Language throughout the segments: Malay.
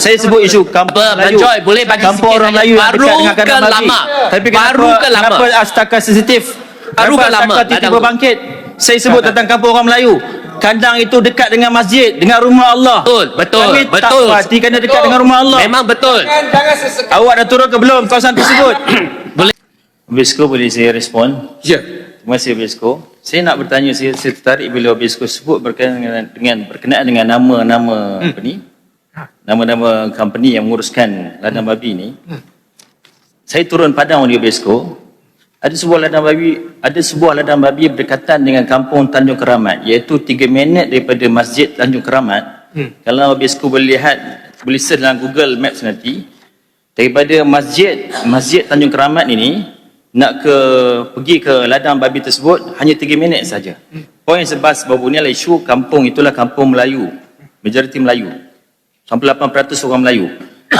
Saya sebut isu kampung Apa, Melayu. Banjoy, boleh bagi kampung sikit orang. Melayu yang Baru dekat dengan ke kandang babi. lama? Tapi Baru kenapa, ke lama? Kenapa setakat sensitif? Baru kenapa ke lama? Ladang tu. bangkit? Saya sebut tentang kampung orang Melayu. Kandang itu dekat dengan masjid, dengan rumah Allah. Betul, betul, Kami betul. tak parti kerana dekat dengan rumah Allah. Memang betul. Awak dah turun ke belum kawasan tersebut? Boleh. Obisko boleh saya respon? Ya. Terima kasih Obisko. Saya nak bertanya, saya, saya tertarik bila Obisko sebut berkenaan dengan, dengan berkenaan dengan nama-nama apa ni? Nama-nama company yang menguruskan ladang babi ni. Saya turun padang di Obisko. Ada sebuah ladang babi, ada sebuah ladang babi berdekatan dengan kampung Tanjung Keramat iaitu 3 minit daripada Masjid Tanjung Keramat. Kalau Obisko boleh lihat, boleh search dalam Google Maps nanti daripada masjid masjid Tanjung Keramat ini nak ke pergi ke ladang babi tersebut hanya 3 minit saja. Poin sebab sebab ini adalah isu kampung itulah kampung Melayu. Majoriti Melayu. Sampai 8% orang Melayu.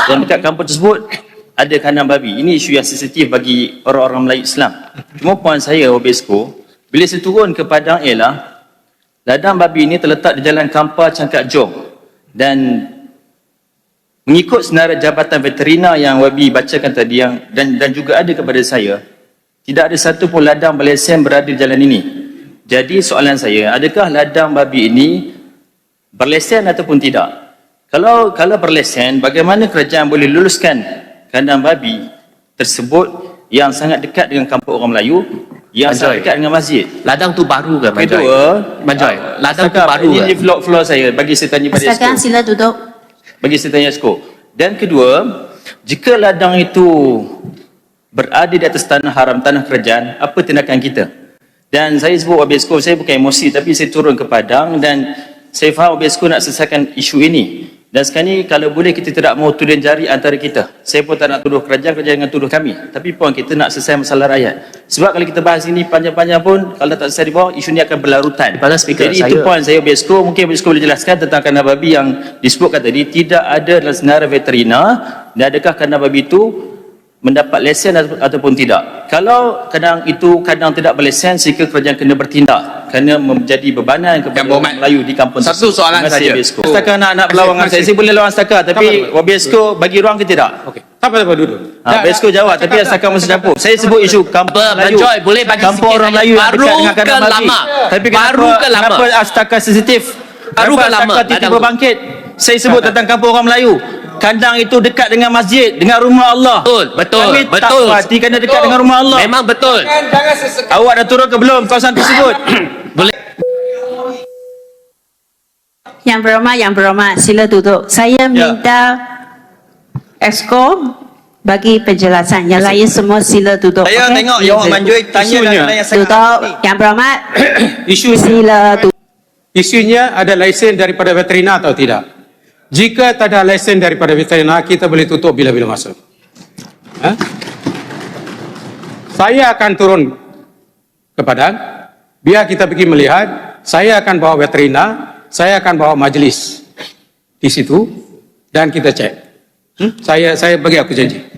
Dan dekat kampung tersebut ada kandang babi. Ini isu yang sensitif bagi orang-orang Melayu Islam. Cuma poin saya Obesko, bila saya turun ke Padang ialah ladang babi ini terletak di Jalan Kampar Cangkat Jong dan mengikut senarai Jabatan Veterina yang Wabi bacakan tadi yang dan dan juga ada kepada saya tidak ada satu pun ladang berlesen berada di jalan ini. Jadi soalan saya, adakah ladang babi ini berlesen ataupun tidak? Kalau kalau berlesen, bagaimana kerajaan boleh luluskan kandang babi tersebut yang sangat dekat dengan kampung orang Melayu, yang sangat Anjoy. dekat dengan masjid? Ladang tu baru ke Banjoy? Kedua, Banjoy, ah, ladang tu baru ini, ke? ini vlog floor saya bagi saya tanya pada Esko. sila duduk. Bagi saya tanya Esko. Dan kedua, jika ladang itu berada di atas tanah haram, tanah kerajaan, apa tindakan kita? Dan saya sebut Wabi Esko, saya bukan emosi tapi saya turun ke Padang dan saya faham Wabi Esko nak selesaikan isu ini. Dan sekarang ni kalau boleh kita tidak mahu tuding jari antara kita. Saya pun tak nak tuduh kerajaan, kerajaan dengan tuduh kami. Tapi poin kita nak selesai masalah rakyat. Sebab kalau kita bahas ini panjang-panjang pun, kalau tak selesai di bawah, isu ini akan berlarutan. Speaker, Jadi itu saya- poin saya Obesko, mungkin Obesko boleh jelaskan tentang kandang babi yang disebutkan tadi tidak ada dalam senarai veterina dan adakah kandang babi itu mendapat lesen atau- ataupun tidak. Kalau kandang itu kandang tidak berlesen sehingga kerajaan kena bertindak kerana menjadi bebanan kepada orang berhormat. Melayu di kampung Satu tersebut. soalan saja. Setakat nak nak berlawan dengan saya, saya boleh lawan setakat tapi. Obesko bagi ruang ke tidak? Okey. Tak apa-apa duduk. Ha, Obesko jawab tapi setakat masa campur. Saya sebut isu kampung Melayu. Banjoy, boleh bagi kampung orang. Melayu Baru ke lama. Tapi Baru ke lama. kenapa setakat sensitif? Baru ke lama, tiba-tiba ladang tu. bangkit? Saya sebut tentang kampung orang Melayu. Kandang itu dekat dengan masjid, dengan rumah Allah. Betul, betul, Kami betul. tak parti kerana dekat dengan rumah Allah. Memang betul. Awak dah turun ke belum kawasan tersebut? Boleh. Yang berhormat, yang berhormat, sila duduk. Saya minta Esko bagi penjelasan. Yang lain semua sila duduk. Saya okey? tengok yang Duduk. Manjui tanya Isunya. dan yang sangat Duduk. Yang berhormat, Isu sila duduk. isunya ada lesen daripada veterina atau tidak? Jika tak ada lesen daripada veterina, kita boleh tutup bila-bila masa. Ha? Saya akan turun ke Padang. Biar kita pergi melihat. Saya akan bawa veterina. Saya akan bawa majlis di situ dan kita cek. Hmm? Saya saya bagi aku janji.